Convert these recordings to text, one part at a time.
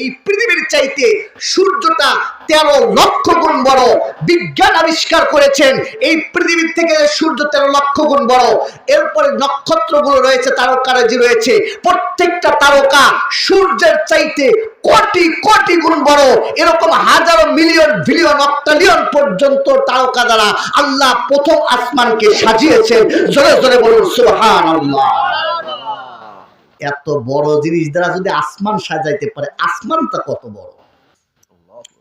এই পৃথিবীর চাইতে সূর্যটা তেরো লক্ষ গুণ বড়। বিজ্ঞান আবিষ্কার করেছেন, এই পৃথিবীর থেকে সূর্য তেরো লক্ষ গুণ বড়। এরপরে নক্ষত্রগুলো রয়েছে, তারকারাজি রয়েছে। প্রত্যেকটা তারকা সূর্যের চাইতে কোটি কোটি গুণ বড়। এরকম হাজারো মিলিয়ন বিলিয়ন অক্টালিয়ন পর্যন্ত তারকা দ্বারা আল্লাহ প্রথম আসমানকে সাজিয়েছেন। জোরে জোরে বলুন সুবহান আল্লাহ এত বড় জিনিস দ্বারা যদি আসমান সাজাইতে পারে, আসমানটা কত বড়?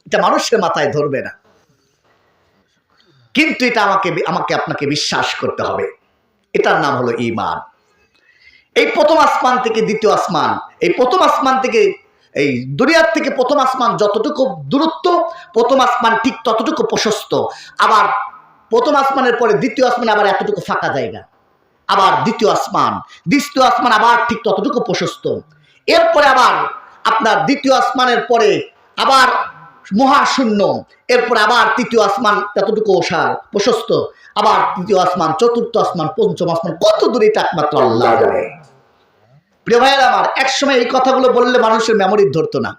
এটা মানুষের মাথায় ধরবে না। কিন্তু এটা আমাকে আমাকে আপনাকে বিশ্বাস করতে হবে। এটার নাম হলো ইমান এই প্রথম আসমান থেকে দ্বিতীয় আসমান, এই প্রথম আসমান থেকে, এই দুনিয়ার থেকে প্রথম আসমান যতটুকু দূরত্ব, প্রথম আসমান ঠিক ততটুকু প্রশস্ত। আবার প্রথম আসমানের পরে দ্বিতীয় আসমানে আবার এতটুকু ফাঁকা জায়গা। আবার দ্বিতীয় আসমান। দ্বিতীয় আসমান আবার ঠিক ততটুকু প্রশস্ত। এরপরে আবার আপনার দ্বিতীয় আসমানের পরে আবার মহাশূন্য। এরপরে আবার তৃতীয় আসমান ততটুকু ওষার, প্রশস্ত। আবার তৃতীয় আসমান, চতুর্থ আসমান, পঞ্চম আসমান, কত দূরে এটা একমাত্র আল্লাহ জানে। প্রিয় ভাইয়েরা আমার, একসময় এই কথাগুলো বললে মানুষের মেমোরি ধরতো না।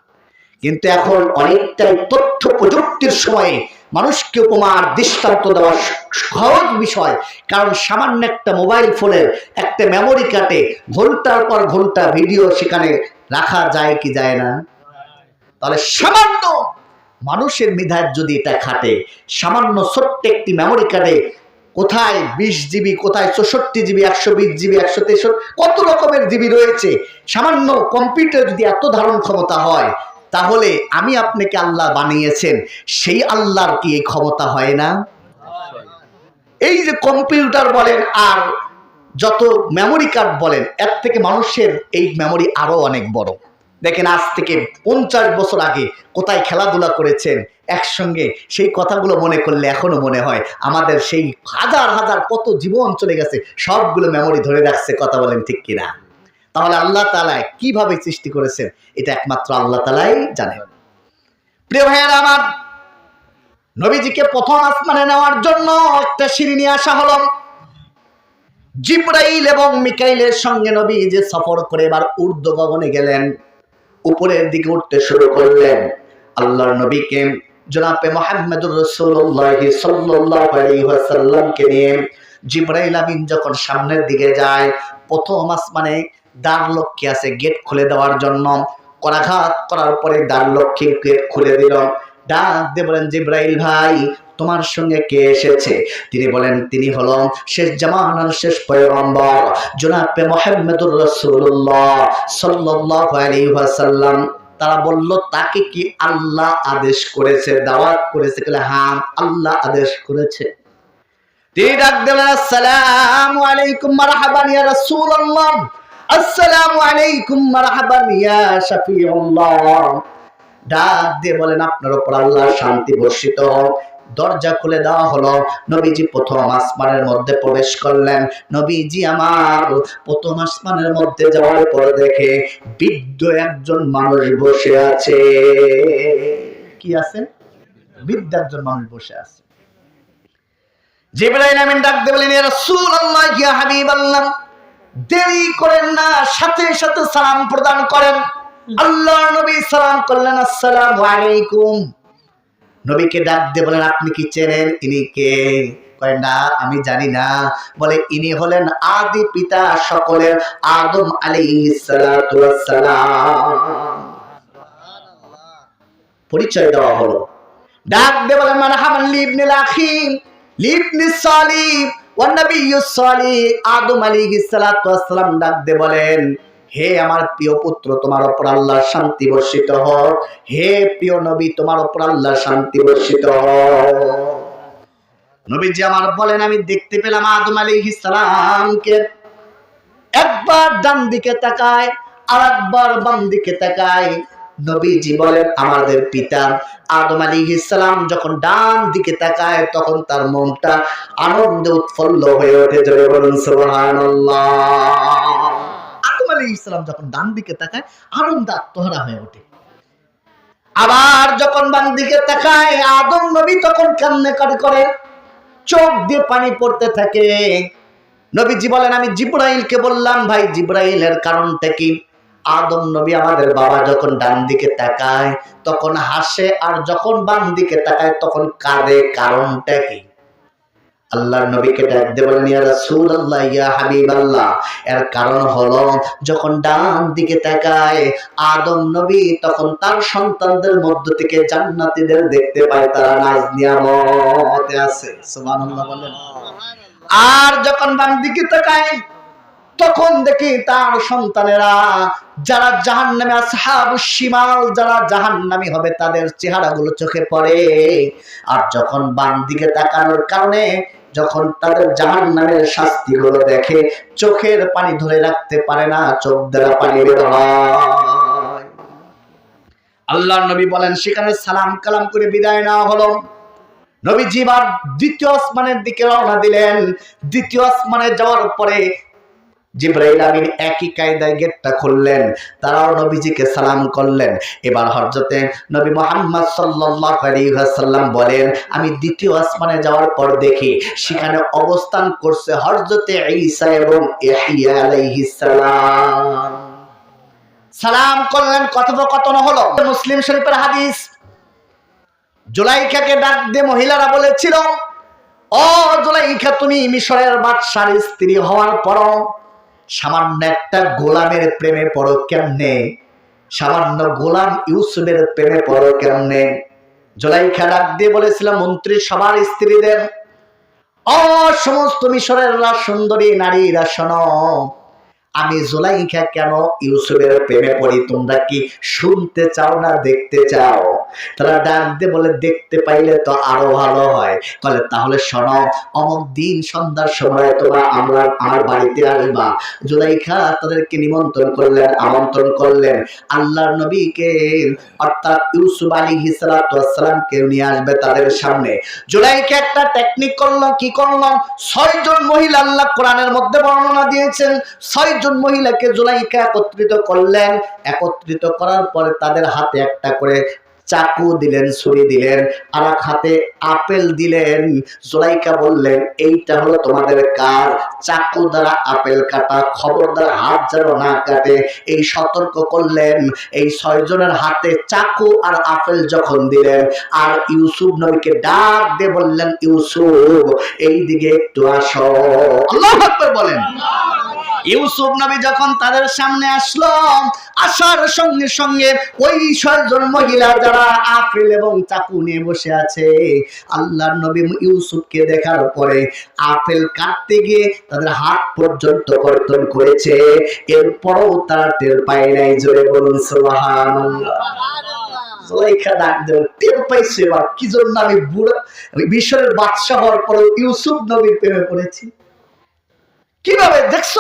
কিন্তু এখন অনেকটাই তথ্য প্রযুক্তির সময়ে মানুষকে উপমার দৃষ্টান্ত দেওয়া সহজ বিষয়। কারণ সামান্য একটা মোবাইল ফোনের একটা মেমোরি কার্ডে ঘণ্টার পর ঘণ্টা ভিডিও সেখানে রাখা যায় কি যায় না? তাহলে সামান্য মানুষের মেধার যদি এটা খাটে, সামান্য ছোট্ট একটি মেমোরি কার্ডে কোথায় বিশ জিবি কোথায় চৌষট্টি জিবি একশো বিশ জিবি একশো তেষট্টি, কত রকমের জিবি রয়েছে? সামান্য কম্পিউটার যদি এত ধারণ ক্ষমতা হয় তাহলে আমি আপনাকে আল্লাহ বানিয়েছেন। সেই আল্লাহর কি এই ক্ষমতা হয় না? এই যে কম্পিউটার বলেন আর যত মেমোরি কার্ড বলেন, এর থেকে মানুষের এই মেমোরি আরও অনেক বড়। দেখেন আজ থেকে পঞ্চাশ বছর আগে কোথায় খেলাধুলা করেছেন একসঙ্গে, সেই কথাগুলো মনে করলে এখনও মনে হয়, আমাদের সেই হাজার হাজার কত জীবন চলে গেছে, সবগুলো মেমোরি ধরে রাখছে, কথা বলেন ঠিক কিনা? তাহলে আল্লাহ তালা কীভাবে সৃষ্টি করেছেন? এটা একমাত্র আল্লাহ তালাই জানেন। প্রিয় ভাইয়েরা আমার, নবীজিকে প্রথম আসমানে নেওয়ার জন্য একটা সিঁড়ি নিয়ে আসা হলো। জিব্রাইল এবং মিকাইলের সঙ্গে নবী যে সফর করে এবার ঊর্ধ্ব গগনে গেলেন। উপরের দিকে উঠতে শুরু করলেন। আল্লাহর নবীকে জনাবে মোহাম্মদুর রসুল্লাহ আলাইহি নিয়ে জিব্রাইল আমিন যখন সামনের দিকে যায়, প্রথম আসমানে দ্বার লক্ষ্যে আছে গেট খুলে দেওয়ার জন্য। করাঘাত করার পরে দ্বার লক্ষ্যে গেট খুলে দিল। ডাক দিয়ে বলেন, জিব্রাইল ভাই, তোমার সঙ্গে কে এসেছে? তিনি বলেন, তিনি হলো শেষ জামানার শেষ পয়গম্বর, জনাবে মোহাম্মদুর রাসূলুল্লাহ সাল্লাল্লাহু আলাইহি ওয়াসাল্লাম। তারা বলল, তাকে কি আল্লাহ আদেশ করেছে, দাওয়াত করেছে? বলে হ্যাঁ আল্লাহ আদেশ করেছে। তিনি ডাক দিলেন আসসালামু আলাইকুম, মারহাবান ইয়া রাসূলুল্লাহ। আসসালামু আলাইকুম, মারহাবান, ইয়া শাফিউল্লাহ। ডাক দিয়ে বলেন, আপনার উপর শান্তি বর্ষিত হোক। দরজা খুলে দেওয়া হলো। নবীজি প্রথম আসমানের মধ্যে প্রবেশ করলেন। নবীজি আমার প্রথম আসমানের মধ্যে যাওয়ার পর দেখে বৃদ্ধ একজন মানুষ বসে আছে। কি আছে? বৃদ্ধ একজন মানুষ বসে আছে। জিবরাইল আমিন ডাক দিয়ে বলেন, ইয়া রাসূলুল্লাহ, ইয়া হাবিবাল্লাহ। দেরি করেন না, সাথে সাথে সালাম প্রদান করেন। আল্লাহ নবী সালাম করলেন, আসসালামু আলাইকুম। নবীকে ডাক দিয়ে বলেন, আপনি কি চেনেন ইনি কে? কয়, না, আমি জানি না। বলে, ইনি হলেন আদি পিতা সকলের আদম সালাম পরিচয় দেওয়া হলো। ডাক দিয়ে বলেন, মারহাবান লিবনিল ওয়ান নাবিয়্যুস সালিহ। আদম ডাক বলেন, হে আমার প্রিয় পুত্র, তোমার শান্তি বর্ষিত হোক। হে প্রিয় নবী, তোমার উপর আল্লাহ শান্তি বর্ষিত হোক। নবীজি আমার বলেন, আমি দেখতে পেলাম আদম আলাইহিস সালামকে। একবার ডান দিকে তাকায় আর একবার বাম দিকে তাকায়। নবীজি বলেন, আমাদের পিতা আদম আলাইহিস সালাম যখন ডান দিকে তাকায়, তখন তার মনটা আনন্দে উৎফুল্ল হয়ে ওঠে। আদম আলাইহিস সালাম যখন ডান দিকে তাকায়, আনন্দ আত্মহারা হয়ে ওঠে। আবার যখন বাম দিকে তাকায়, আদম নবী তখন কান্নে করে, চোখ দিয়ে পানি পড়তে থাকে। নবীজি বলেন, আমি জিব্রাইলকে বললাম, ভাই, জিব্রাইলের কারণটা কি? আদম নবী আমাদের বাবা যখন ডান দিকে তাকায়, তখন হাসে, আর যখন বাম দিকে তাকায়, তখন কাঁদে। কারণটা কি? আল্লাহর নবীকে ডাক দিয়ে বলেন, ইয়া এর কারণ হলো, যখন ডান দিকে তাকায়, আদম নবী তখন তার সন্তানদের মধ্য থেকে জান্নাতীদের দেখতে পায়, তারা নাজ নিয়ামতে আছে। আর যখন বাম দিকে তাকায়, তখন দেখি তার সন্তানেরা যারা জাহান নামে আসহাবুসিমাল যারা জাহান নামী হবে, তাদের চেহারাগুলো চোখে পড়ে। আর যখন বাম দিকে তাকানোর কারণে, যখন তাদের জাহান নামের শাস্তিগুলো দেখে, চোখের পানি ধরে রাখতে পারে না, চোখ দ্বারা পানি বের আল্লাহ নবী বলেন, সেখানে সালাম কালাম করে বিদায় নেওয়া হলো। নবীজি এবার দ্বিতীয় আসমানের দিকে রওনা দিলেন। দ্বিতীয় আসমানে যাওয়ার পরে জিব্রাইল আমিন একই কায়দায় গেটটা খুললেন। তারাও নবীজিকে সালাম করলেন। এবার হযরতে নবী মোহাম্মদ সাল্লাল্লাহু আলাইহি ওয়াসাল্লাম বলেন, আমি দ্বিতীয় আসমানে যাওয়ার পর দেখি সেখানে অবস্থান করছে হযরতে ঈসা এবং ইহইয়া আলাইহিস সালাম। সালাম করলেন, কথোপকথন হলো। মুসলিম শরীফের হাদিস। জুলাইখাকে ডাক দিয়ে মহিলারা বলেছিল, ও জুলাইখা, তুমি মিশরের বাদশার স্ত্রী হওয়ার পরও সামান্য একটা গোলামের প্রেমে পড়ো কেমনে? সামান্য গোলাম ইউসুফের প্রেমে পড়ো কেমনে? জুলাইখা ডাক দিয়ে বলেছিল মন্ত্রী সবার স্ত্রীদের ও, সমস্ত মিশরের সুন্দরী নারীরা শোনো। আমি জোলাইখা কেন ইউসুফের প্রেমে পড়ি? তোমরা কি শুনতে চাও না দেখতে চাও? তারা ডাক দিয়ে বলে, দেখতে পাইলে তো আরও ভালো হয়। বলে তাহলে শোনো অমুক দিন সন্ধ্যার সময় তোমরা আমরা, আমার বাড়িতে আসবা। জুলাইখা তাদেরকে নিমন্ত্রণ করলেন, আমন্ত্রণ করলেন। আল্লাহর নবীকে, অর্থাৎ ইউসুফ আলী হিসালামকে নিয়ে আসবে তাদের সামনে। জুলাইখা একটা টেকনিক করল, কি করল? ছয়জন মহিলা আল্লাহ কোরআনের মধ্যে বর্ণনা দিয়েছেন। ছয়জন মহিলাকে জুলাইখা একত্রিত করলেন। একত্রিত করার পরে তাদের হাতে একটা করে চাকু দিলেন, ছুরি দিলেন আর হাতে আপেল দিলেন। জোলাইকা বললেন, এইটা হলো তোমাদের কাজ। চাকু দ্বারা আপেল কাটা খবরদার হাত যেন না কাটে। এই সতর্ক করলেন, এই ছয়জনের হাতে চাকু আর আপেল যখন দিলেন, আর ইউসুফ নবীকে ডাক দিয়ে বললেন, ইউসুফ এই দিকে একটু আসো। আল্লাহ বলেন। ইউসুফ নবী যখন তাদের সামনে আসলো আসার সঙ্গে সঙ্গে ওই ছয়জন মহিলা যারা আপেল এবং চাকু নিয়ে বসে আছে আল্লাহর নবী ইউসুফকে দেখার পরে আপেল কাটতে গিয়ে তাদের হাত পর্যন্ত কর্তন করেছে। এরপরও তারা টের পায় নাই জোরে বলুন সুবহানাল্লাহ। জুলাইখা ডাক দেব টের পাইছে এবার কি জন্য আমি বুড়া মিশরের বাদশাহ হওয়ার পর ইউসুফ নবীর প্রেমে পড়েছি? কীভাবে দেখছ?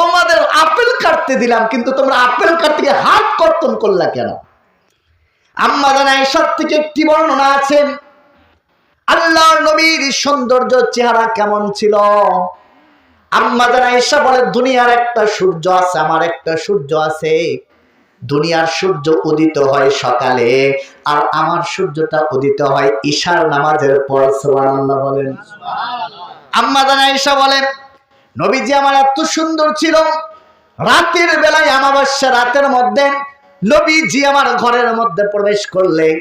তোমাদের আপেল কাটতে দিলাম, কিন্তু তোমরা আপেল কাটতে হাত কর্তন করলা কেন? আম্মা জানা এসব থেকে একটি বর্ণনা আছে, আল্লাহর নবীর সৌন্দর্য চেহারা কেমন ছিল? আম্মা জানা এসা বলে, দুনিয়ার একটা সূর্য আছে, আমার একটা সূর্য আছে। দুনিয়ার সূর্য উদিত হয় সকালে, আর আমার সূর্যটা উদিত হয় ঈশার নামাজের পর সুবহানাল্লাহ বলেন। আম্মা জানা এসা বলেন নবীজি আমার এত সুন্দর ছিল। রাতের বেলায় আমাবস্যা রাতের মধ্যে নবীজি আমার ঘরের মধ্যে প্রবেশ করলে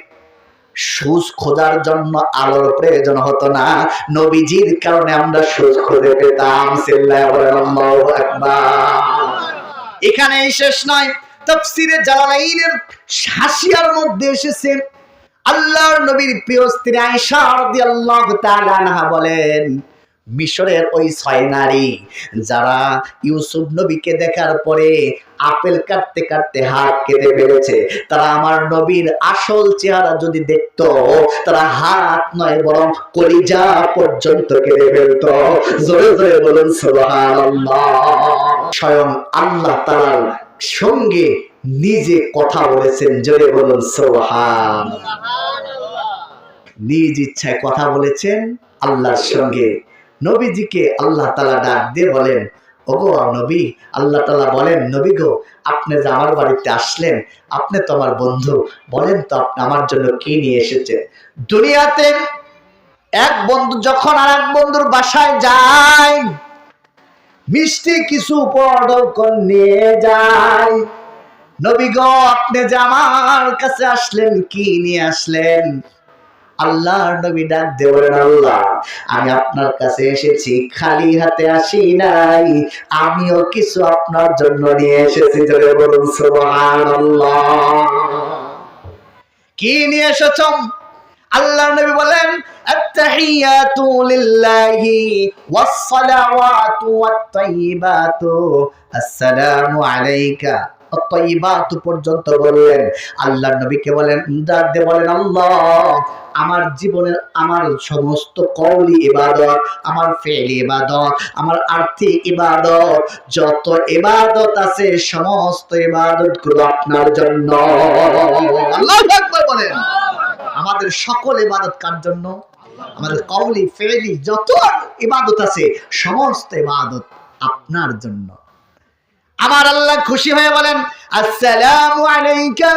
সুজ খোঁজার জন্য আলোর প্রয়োজন হতো না। নবীজির কারণে আমরা সুজ খুঁজে পেতাম। এখানেই শেষ নয়। তাফসিরে জালালাইনের হাসিয়ার মধ্যে এসেছে। আল্লাহর নবীর প্রিয় স্ত্রী আয়েশা রাদিয়াল্লাহু তাআলা বলেন মিশরের ওই ছয় নারী, যারা ইউসুফ নবীকে দেখার পরে আপেল কাটতে কাটতে হাত কেটে ফেলেছে। তারা আমার নবীর আসল চেহারা যদি দেখতো, তারা হাত নয়, বরং কলিজা পর্যন্ত কেটে ফেলতো। জোরে জোরে বলুন স্বয়ং আল্লাহ তাআলার সঙ্গে নিজে কথা বলেছেন। জোরে বলুন সুবহান নিজ ইচ্ছায় কথা বলেছেন, আল্লাহর সঙ্গে নবীজিকে আল্লাহ তালা ডাক দিয়ে বলেন, ওগো নবী, আল্লাহ তালা বলেন, নবী গো, আপনি যে আমার বাড়িতে আসলেন, আপনি তো আমার বন্ধু, বলেন তো আপনি আমার জন্য কি নিয়ে এসেছেন? দুনিয়াতে এক বন্ধু যখন আর এক বন্ধুর বাসায় যায়, মিষ্টি কিছু পরক্ষণ নিয়ে যায়। নবী গো, আপনি যে আমার কাছে আসলেন, কি নিয়ে আসলেন? আল্লাহর নবী ডাক দিয়ে আল্লাহ। আমি আপনার কাছে এসেছি, খালি হাতে আসি নাই। আমিও কিছু আপনার জন্য নিয়ে এসেছি, জোরে বলুন সুবহানাল্লাহ। কি নিয়ে এসেছ? আল্লাহ নবী বলেন, আত্তাহিয়াতু লিল্লাহি ওয়াস-সালাওয়াতু ওয়াত-তাইয়িবাতু আসসালামু আলাইকা। পর্যন্ত বললেন আল্লাহ নবীকে বলেন বলেন, আল্লাহ, আমার জীবনের আমার সমস্ত কওলি ইবাদত, আমার ফেলি ইবাদত, আমার আর্থিক ইবাদত, যত ইবাদত আছে, সমস্ত ইবাদতগুলো আপনার জন্য। বলেন। আমাদের সকল ইবাদত কার জন্য? আমাদের কওলি ফেলি যত ইবাদত আছে, সমস্ত ইবাদত আপনার জন্য। আমার আল্লাহ খুশি হয়ে বলেন আসসালামু আলাইকা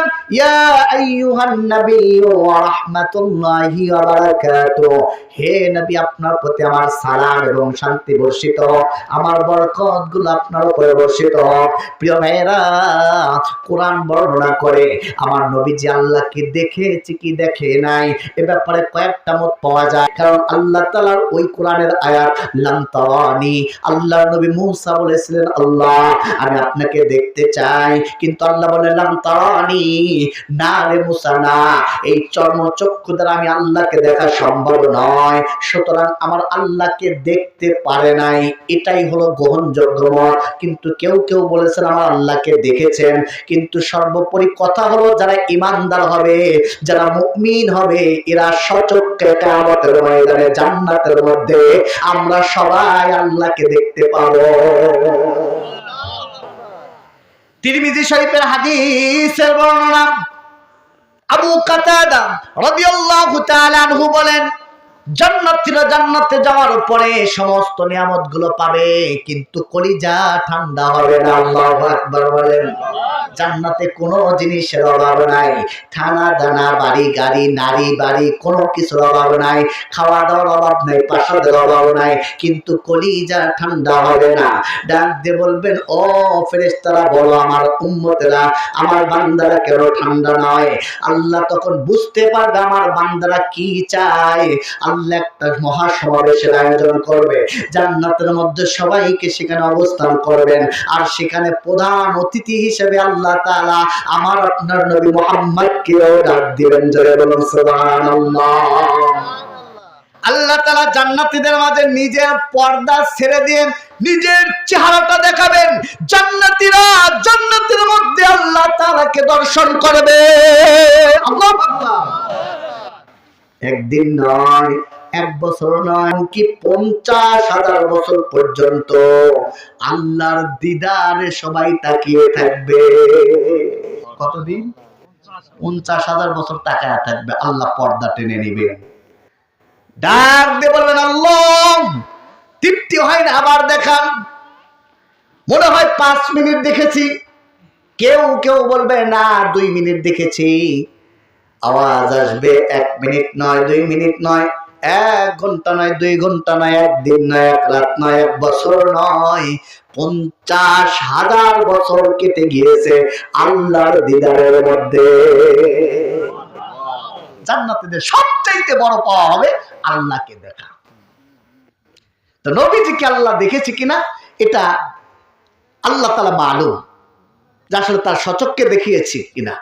হে নবী, আপনার প্রতি আমার সালাম এবং শান্তি বর্ষিত। আমার আপনার উপরে বর্ষিত। প্রিয় কোরআন বর্ণনা করে আমার দেখেছে, কি দেখে নাই, এ ব্যাপারে কয়েকটা মত পাওয়া যায় কারণ আল্লাহ তাআলার ওই কোরআনের আয়াত, লাম আল্লাহ নবী মূসা বলেছিলেন, আল্লাহ, আমি আপনাকে দেখতে চাই কিন্তু আল্লাহ বললাম তারানি না রে মুসা না। এই চর্ম চক্ষু দ্বারা আমি আল্লাহকে দেখা সম্ভব নয়। সুতরাং আমার আল্লাহকে দেখতে পারে নাই। এটাই হলো গ্রহণযোগ্য। মত কিন্তু কেউ কেউ বলেছেন, আমার আল্লাহকে দেখেছেন। কিন্তু সর্বোপরি কথা হলো, যারা ইমানদার হবে, যারা মুমিন হবে, এরা সচক্ষে কামতের ময়দানে, জান্নাতের মধ্যে আমরা সবাই আল্লাহকে দেখতে পাবো। তিরমিজি শরীফের হাদিসের বর্ণনা। আবু কাতাদা রাদিয়াল্লাহু তাআলা আনহু বলেন জান্নাতীরা জান্নাতে যাওয়ার পরে সমস্ত নিয়ামতগুলো পাবে, কিন্তু কলিজা ঠান্ডা হবে না, আল্লাহু আকবার বলেন। জান্নাতে কোনো জিনিসের অভাব নাই, থানা, দানা, বাড়ি, গাড়ি, নারী, বাড়ি, কোনো কিছুর অভাব নাই খাওয়া দাওয়ার অভাব নাই, প্রাসাদের অভাব নাই, কিন্তু কলিজা ঠান্ডা হবে না। ডাক দিয়ে বলবেন, ও ফেরেশতারা, বলো আমার উম্মতেরা, আমার বান্দারা কেন ঠান্ডা নয়? আল্লাহ তখন বুঝতে পারবে আমার বান্দারা কি চায়। আল্লাহ একটা মহাসমাবেশের আয়োজন করবে। জান্নাতের মধ্যে সবাইকে সেখানে অবস্থান করবেন। আর সেখানে প্রধান অতিথি হিসেবে আল্লাহ তাআলা আমার আপনার নবী মুহাম্মদকেও ডাক দিবেন। জোরে বলুন, সুবহানাল্লাহ। আল্লাহ তালা জান্নাতীদের মাঝে নিজের পর্দা ছেড়ে দিয়ে নিজের চেহারাটা দেখাবেন। জান্নাতীরা জান্নাতের মধ্যে আল্লাহ তাআলাকে দর্শন করবে। আল্লাহু একদিন নয়, এক বছর নয় কি পঞ্চাশ হাজার বছর পর্যন্ত আল্লাহর দিদারে সবাই তাকিয়ে থাকবে। কতদিন? পঞ্চাশ হাজার বছর তাকায় থাকবে, আল্লাহ পর্দা টেনে নিবে। ডাক দিয়ে বলবেন, আল্লাহ, তৃপ্তি হয় না আবার দেখান মনে হয় পাঁচ মিনিট দেখেছি। কেউ কেউ বলবে, না, দুই মিনিট দেখেছি। আওয়াজ আসবে এক মিনিট নয়, দুই মিনিট নয়, এক ঘণ্টা নয়, দুই ঘণ্টা নয়, একদিন নয়, এক রাত নয়, এক বছর নয়, পঞ্চাশ হাজার বছর কেটে গিয়েছে আল্লাহর দিদারের মধ্যে। জান্নাতীদের সবচাইতে বড় পাওয়া হবে আল্লাহকে দেখা। তো নবীজিকে আল্লাহ দেখেছে কিনা, এটা আল্লাহ তালা মালুম, যা আসলে তার সচককে দেখিয়েছি কিনা।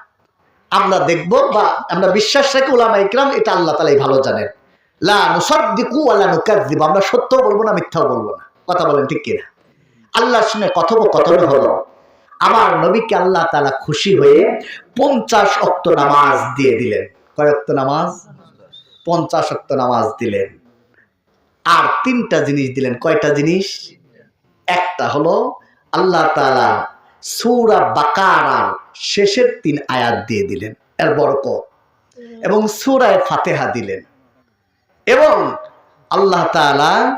আমরা দেখব বা আমরা বিশ্বাস রাখি ওলামা ইকরাম, এটা আল্লাহ তালাই ভালো জানেন। লা আল্লাহ আমরা সত্য বলব না, মিথ্যাও বলব না। কথা বলেন ঠিক কিনা? আল্লাহর সঙ্গে কথোপকথন হলো, আমার নবীকে আল্লাহ তালা খুশি হয়ে পঞ্চাশ অক্ত নামাজ দিয়ে দিলেন। কয় অক্ত নামাজ? পঞ্চাশ অক্ত নামাজ দিলেন। আর তিনটা জিনিস দিলেন, কয়টা জিনিস? একটা হলো আল্লাহ তালা সৌরা বাকারার শেষের তিন আয়াত দিয়ে দিলেন, এর বরকত। এবং সুরায় ফাতেহা দিলেন। এবং আল্লাহ তাআলা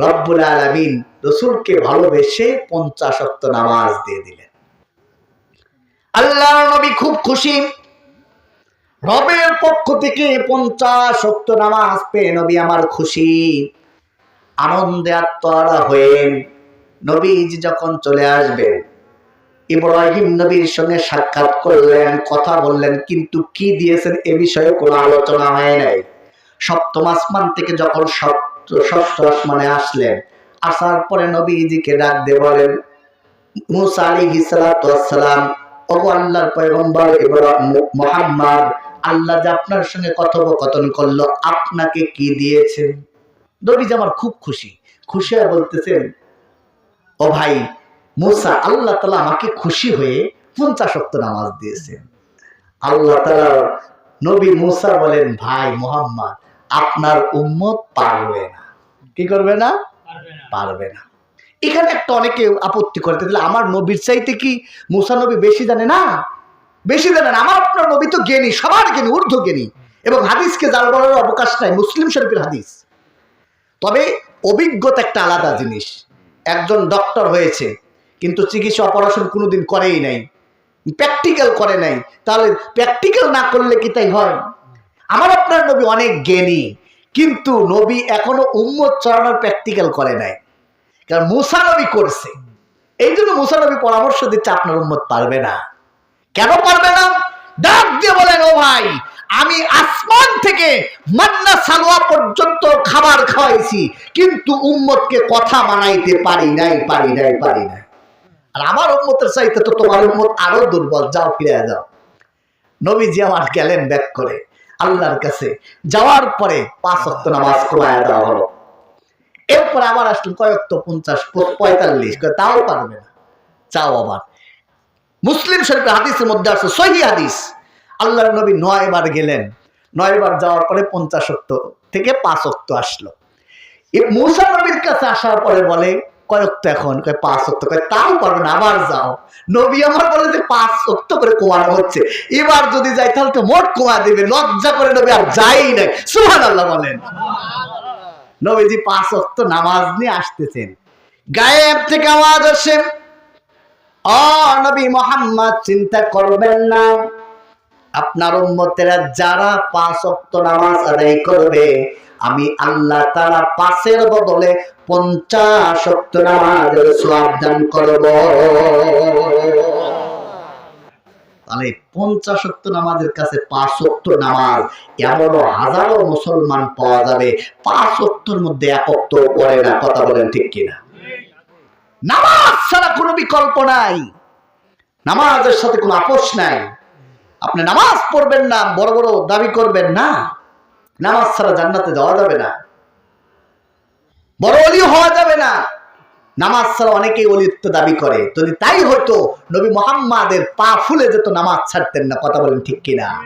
রব্বুল আলামিন রসুলকে ভালোবেসে পঞ্চাশ অক্ত নামাজ দিয়ে দিলেন। আল্লাহ নবী খুব খুশি। রবের পক্ষ থেকে পঞ্চাশ অক্ত নামাজ পেয়ে নবী আমার খুশি। আনন্দে আত্মহারা হয়ে নবীজি যখন চলে আসবেন ইব্রাহিম নবীর সঙ্গে সাক্ষাৎ করলেন, কথা বললেন, কিন্তু কি দিয়েছেন এ বিষয়ে কোনো আলোচনা হয় নাই। সপ্তম আসমান থেকে যখন ষষ্ঠ আসমানে আসলেন, আসার পরে নবীজিকে ডাক দিয়ে বলেন, মুসা সালাতু ওয়াসসালাম, ওগো আল্লাহর পয়গম্বর ইব্রাহিম মুহাম্মদ, আল্লাহ যে আপনার সঙ্গে কথোপকথন করল, আপনাকে কি দিয়েছেন? নবীজি আমার খুব খুশি। খুশি বলতেছেন, ও ভাই মুসা আল্লাহ তালা আমাকে খুশি হয়ে পঞ্চাশ অক্ত নামাজ দিয়েছেন। আল্লাহ তালা নবী মুসা বলেন ভাই মোহাম্মদ আপনার উম্মত পারবে না। কি করবে না? পারবে না। এখানে একটা অনেকে আপত্তি করতে দিলে আমার নবীর চাইতে কি মুসা নবী বেশি জানে না? বেশি জানে না। আমার আপনার নবী তো জ্ঞানী সবার জ্ঞানী ঊর্ধ্ব জ্ঞানী। এবং হাদিসকে জাল বলার অবকাশ নাই মুসলিম শরীফের হাদিস। তবে অভিজ্ঞতা একটা আলাদা জিনিস। একজন ডক্টর হয়েছে কিন্তু চিকিৎসা অপারেশন কোনোদিন করেই নাই। প্র্যাকটিক্যাল করে নাই। তাহলে প্র্যাকটিক্যাল না করলে কি তাই হয়? আমার আপনার নবী অনেক জ্ঞানী, কিন্তু নবী এখনও উম্মত চড়ানোর প্র্যাকটিক্যাল করে নাই। কারণ মুসা নবী করছে। এই জন্য মুসা নবী পরামর্শ দিচ্ছে, আপনার উম্মত পারবে না। কেন পারবে না? ডাক দিয়ে বলেন, ও ভাই, আমি আসমান থেকে মান্না সালোয়া পর্যন্ত খাবার খাওয়াইছি, কিন্তু উম্মতকে কথা মানাইতে পারি নাই পারি নাই পারি নাই। আর আমার উম্মতের চাইতে তো তোমার উম্মত আরও দুর্বল। যাও ফিরে যাও। নবীজি আমার গেলেন ব্যাক করে। আল্লাহর কাছে যাওয়ার পরে পাঁচ অক্ত নামাজ কমায় দেওয়া হলো। এরপর আবার আসলেন কয়েক তো পঞ্চাশ, পঁয়তাল্লিশ। তাও পারবে না। চাও আবার। মুসলিম শরীফের হাদিসের মধ্যে আছে, সহি হাদিস। আল্লাহর নবী নয় বার গেলেন। নয় বার যাওয়ার পরে পঞ্চাশ অক্ত থেকে পাঁচ অক্ত আসলো। মুসা নবীর কাছে আসার পরে বলে কয়েক তো এখন? কয় পাঁচ কয় তাও না, আবার যাও। নবী আমার বলে যে পাঁচ অক্ত করে কমানো হচ্ছে। এবার যদি যাই, তাহলে তো মোট কমা দেবে, লজ্জা করে নবী আর যাই নাই। সুহান আল্লাহ বলেন। নবীজি পাঁচ অক্ত নামাজ নিয়ে আসতেছেন। গায়েব থেকে আওয়াজ আসে। ও নবী মোহাম্মদ, চিন্তা করবেন না। আপনার উম্মতেরা যারা পাঁচ অক্ত নামাজ আদায় করবে আমি আল্লাহ তারা পাঁচের বদলে পঞ্চাশ নামাজের সওয়াব দান করব। তাহলে নামাজের কাছে নামাজ এমনও হাজারো মুসলমান পাওয়া যাবে। মধ্যে না, কথা বলেন ঠিক কিনা? নামাজ ছাড়া কোনো বিকল্প নাই। নামাজের সাথে কোনো আপোষ নাই। আপনি নামাজ পড়বেন না, বড় বড় দাবি করবেন না। নামাজ ছাড়া জান্নাতে যাওয়া যাবে না। বড় অলি হওয়া যাবে না। নামাজ ছাড়া অনেকেই অলিত্ব দাবি করে। যদি তাই হতো, নবী মোহাম্মদের পা ফুলে যেত নামাজ ছাড়তেন না, কথা বলেন ঠিক কিনা?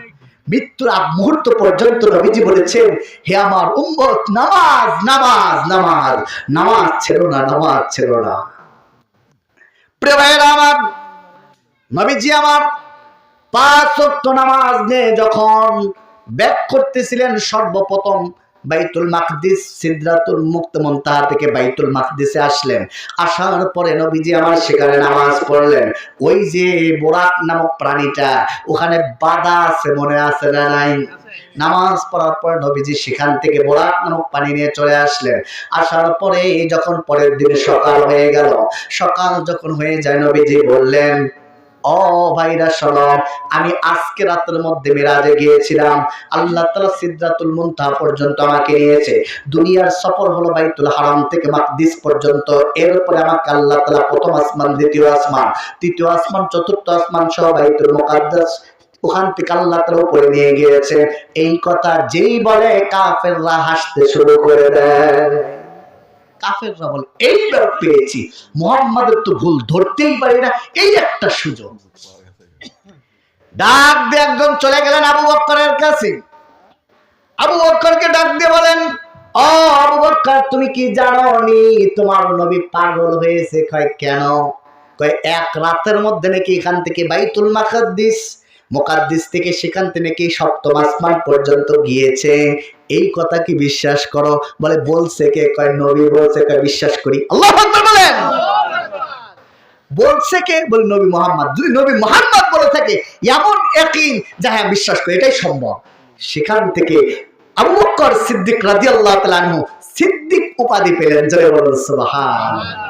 মৃত্যুর আগ মুহূর্ত পর্যন্ত নবীজি বলেছেন, হে আমার উম্মত, নামাজ নামাজ নামাজ। নামাজ ছেড়ো না, নামাজ ছেড়ো না। ভাইয়েরা আমার, নবীজি আমার পাঁচ নামাজ নে যখন ব্যাক করতেছিলেন সর্বপ্রথম বাইতুল মাকদিস, সিদ্রাতুল মুক্ত মন্তাহা থেকে বাইতুল মাকদিসে আসলেন। আসার পরে নবীজি আমার সেখানে নামাজ পড়লেন। ওই যে বোরাক নামক প্রাণীটা, ওখানে বাধা আছে, মনে আছে না নাই? নামাজ পড়ার পর নবীজি সেখান থেকে বোরাক নামক পানি নিয়ে চলে আসলেন। আসার পরে যখন পরের দিন সকাল হয়ে গেল, সকাল যখন হয়ে যায়, নবীজি বললেন ও ভাইরা শোনো আমি আজকে রাতের মধ্যে মেরাজে গিয়েছিলাম। আল্লাহ তালা সিদ্ধাতুল পর্যন্ত আমাকে নিয়েছে। দুনিয়ার সফর হলো বাইতুল হারাম থেকে মাকদিস পর্যন্ত। এরপরে আমাকে আল্লাহ তালা প্রথম আসমান, দ্বিতীয় আসমান, তৃতীয় আসমান, চতুর্থ আসমান সহ বাইতুল মুকাদ্দাস ওখান থেকে আল্লাহ তালা উপরে নিয়ে গিয়েছে। এই কথা যেই বলে কাফেররা হাসতে শুরু করে দেয়। কাফেররা বলে, এইবার পেয়েছি। মোহাম্মদের তো ভুল ধরতেই পারি না, এই একটা সুযোগ। ডাক দিয়ে একজন চলে গেলেন আবু বক্করের কাছে। আবু বক্করকে ডাক দিয়ে বলেন, ও আবু বক্কর, তুমি কি জানো নি তোমার নবী পাগল হয়েছে? কয়, কেন? কয়, এক রাতের মধ্যে নাকি এখান থেকে বাইতুল মাকাদ্দিস মোকাদ্দিস থেকে সেখান থেকে সপ্তম আসমান পর্যন্ত গিয়েছে। এই কথা কি বিশ্বাস করো? বলে, বলছে কে? কয়, নবী বলছে কয় বিশ্বাস করি। আল্লাহ বলেন। বলছে কে? বলে, নবী মোহাম্মদ। যদি নবী মোহাম্মদ বলে থাকে, এমন একই যা হ্যাঁ বিশ্বাস করি, এটাই সম্ভব। সেখান থেকে আবু বকর সিদ্দিক রাদিয়াল্লাহু তাআলা আনহু সিদ্দিক উপাধি পেলেন। জয় বলুন, সুবহান।